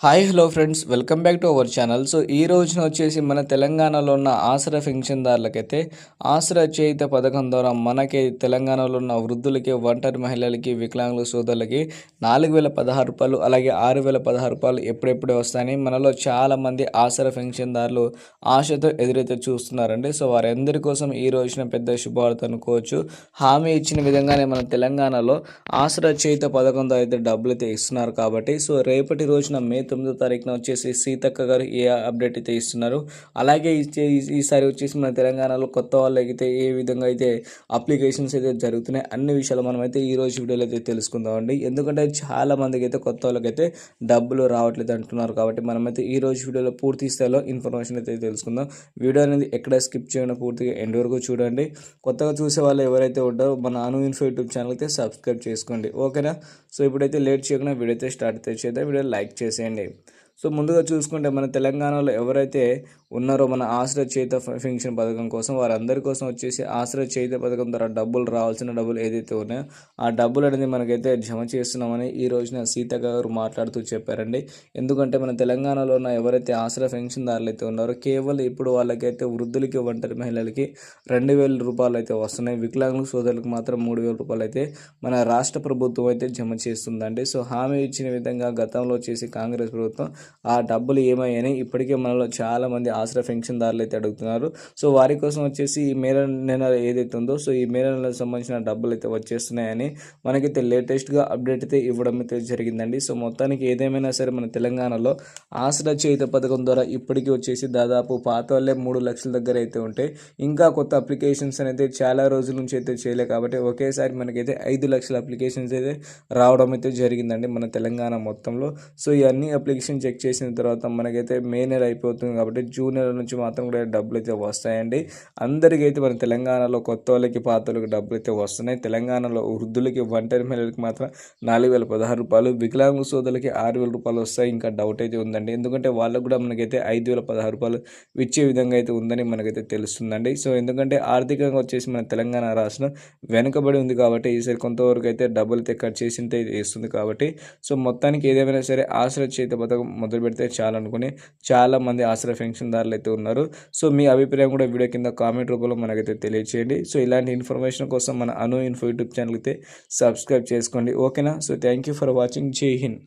Hi hello friends welcome back to our channel so ఈ రోజున వచ్చేసి మన తెలంగాణలో ఉన్న ఆసరా పెన్షన్దారులకైతే ఆసరా చేయిత పథకం ద్వారా మనకి తెలంగాణలో ఉన్న వృద్ధులకి ఒంటరి మహిళలకి వికలాంగుల సోదరులకి నాలుగు వేల పదహారు రూపాయలు అలాగే ఆరు వేల పదహారు రూపాయలు ఎప్పుడెప్పుడే వస్తాయని మనలో చాలామంది ఆసరా పెన్షన్దారులు ఆశతో ఎదురైతే చూస్తున్నారండి. సో వారందరి కోసం ఈ రోజున పెద్ద శుభవార్త అనుకోవచ్చు. హామీ ఇచ్చిన విధంగానే మన తెలంగాణలో ఆసరా చేయిత పథకం ద్వారా అయితే డబ్బులు అయితే ఇస్తున్నారు కాబట్టి సో రేపటి రోజున మే తొమ్మిదో తారీఖున వచ్చేసి సీతక్క గారు ఏ అప్డేట్ అయితే ఇస్తున్నారు? అలాగే ఇచ్చే- ఈ- ఈసారి వచ్చేసి మన తెలంగాణలో కొత్త వాళ్ళకైతే ఏ విధంగా అయితే అప్లికేషన్స్ అయితే జరుగుతున్నాయి అన్ని విషయాలు మనం అయితే ఈ రోజు వీడియోలో అయితే తెలుసుకుందామండి ఎందుకంటే చాలా మందికి అయితే కొత్త వాళ్ళకైతే డబ్బులు రావట్లేదు అంటున్నారు కాబట్టి మనమైతే ఈ రోజు వీడియోలో పూర్తి స్థాయిలో ఇన్ఫర్మేషన్ అయితే తెలుసుకుందాం. వీడియో అనేది ఎక్కడ స్కిప్ చేయకుండా పూర్తిగా ఎండ్ వరకు చూడండి. కొత్తగా చూసే వాళ్ళు ఎవరైతే ఉంటారో మన అను ఇన్ఫో యూట్యూబ్ ఛానల్ అయితే సబ్స్క్రైబ్ చేసుకోండి. ఓకేనా? సో ఇప్పుడైతే లేట్ చేయకుండా వీడియో అయితే స్టార్ట్ అయితే చేద్దాం. వీడియో లైక్ చేసేయండి. जाएँगे సో ముందుగా చూసుకుంటే మన తెలంగాణలో ఎవరైతే ఉన్నారో మన ఆశ్రయ చేత పెన్షన్ పథకం కోసం వారందరి కోసం వచ్చేసి ఆశ్రయ చేత పథకం ద్వారా డబ్బులు రావాల్సిన డబ్బులు ఏదైతే ఉన్నాయో ఆ డబ్బులు అనేది మనకైతే జమ చేస్తున్నామని ఈ రోజున సీత గారు మాట్లాడుతూ చెప్పారండి. ఎందుకంటే మన తెలంగాణలో ఉన్న ఎవరైతే ఆశ్రయ పెన్షన్దారులు అయితే ఉన్నారో కేవలం ఇప్పుడు వాళ్ళకైతే వృద్ధులకి ఒంటరి మహిళలకి రెండు వేల రూపాయలు అయితే వస్తున్నాయి. వికలాంగుల సోదరులకు మాత్రం మూడు వేల రూపాయలు అయితే మన రాష్ట్ర ప్రభుత్వం అయితే జమ చేస్తుందండి. సో హామీ ఇచ్చిన విధంగా గతంలో వచ్చేసి కాంగ్రెస్ ప్రభుత్వం ఆ డబ్బులు ఏమయ్యాయని ఇప్పటికే మనలో చాలామంది ఆశ్ర పెన్షన్ పెన్షన్దారులు అయితే అడుగుతున్నారు. సో వారి కోసం వచ్చేసి ఈ మే నెల ఏదైతే ఉందో సో ఈ మే నెలకు సంబంధించిన డబ్బులు అయితే వచ్చేస్తున్నాయని మనకైతే లేటెస్ట్గా అప్డేట్ అయితే ఇవ్వడం అయితే జరిగిందండి. సో మొత్తానికి ఏదేమైనా సరే మన తెలంగాణలో ఆశ్రయ చేయుత పథకం ద్వారా ఇప్పటికీ వచ్చేసి దాదాపు పాత వాళ్ళే మూడు లక్షల దగ్గర అయితే ఉంటాయి ఇంకా కొత్త అప్లికేషన్స్ అనేది చాలా రోజుల నుంచి అయితే చేయలే కాబట్టి ఒకేసారి మనకైతే ఐదు లక్షల అప్లికేషన్స్ అయితే రావడం అయితే జరిగిందండి మన తెలంగాణ మొత్తంలో. సో ఇవన్నీ అప్లికేషన్ చెక్ చేసిన తర్వాత మనకైతే మే నెల అయిపోతుంది కాబట్టి జూన్ నెల నుంచి మాత్రం కూడా డబ్బులు అయితే వస్తాయండి అందరికైతే మన తెలంగాణలో కొత్త వాళ్ళకి పాత వాళ్ళకి డబ్బులు అయితే వస్తున్నాయి. తెలంగాణలో వృద్ధులకి ఒంటరి మహిళలకి మాత్రం నాలుగు వేల పదహారు రూపాయలు వికలాంగ సోదరులకి ఆరు వేల రూపాయలు వస్తాయి. ఇంకా డౌట్ అయితే ఉందండి. ఎందుకంటే వాళ్ళకు కూడా మనకైతే ఐదు వేల పదహారు రూపాయలు ఇచ్చే విధంగా అయితే ఉందని మనకైతే తెలుస్తుందండి. సో ఎందుకంటే ఆర్థికంగా వచ్చేసి మన తెలంగాణ రాష్ట్రం వెనుకబడి ఉంది కాబట్టి ఈసారి కొంతవరకు అయితే డబ్బులు అయితే కట్ చేసి అయితే వేస్తుంది కాబట్టి. సో మొత్తానికి ఏదేమైనా సరే ఆశ్రయ చేత పథకం మొదలు పెడితే చాలా అనుకుని చాలా మంది ఆశ్రయ పెన్షన్దారులు అయితే ఉన్నారు. సో మీ అభిప్రాయం కూడా వీడియో కింద కామెంట్ రూపంలో మనకైతే తెలియచేయండి. సో ఇలాంటి ఇన్ఫర్మేషన్ కోసం మన అను ఇన్ఫో యూట్యూబ్ ఛానల్ అయితే సబ్స్క్రైబ్ చేసుకోండి. ఓకేనా? So thank you for watching. Jai Hind.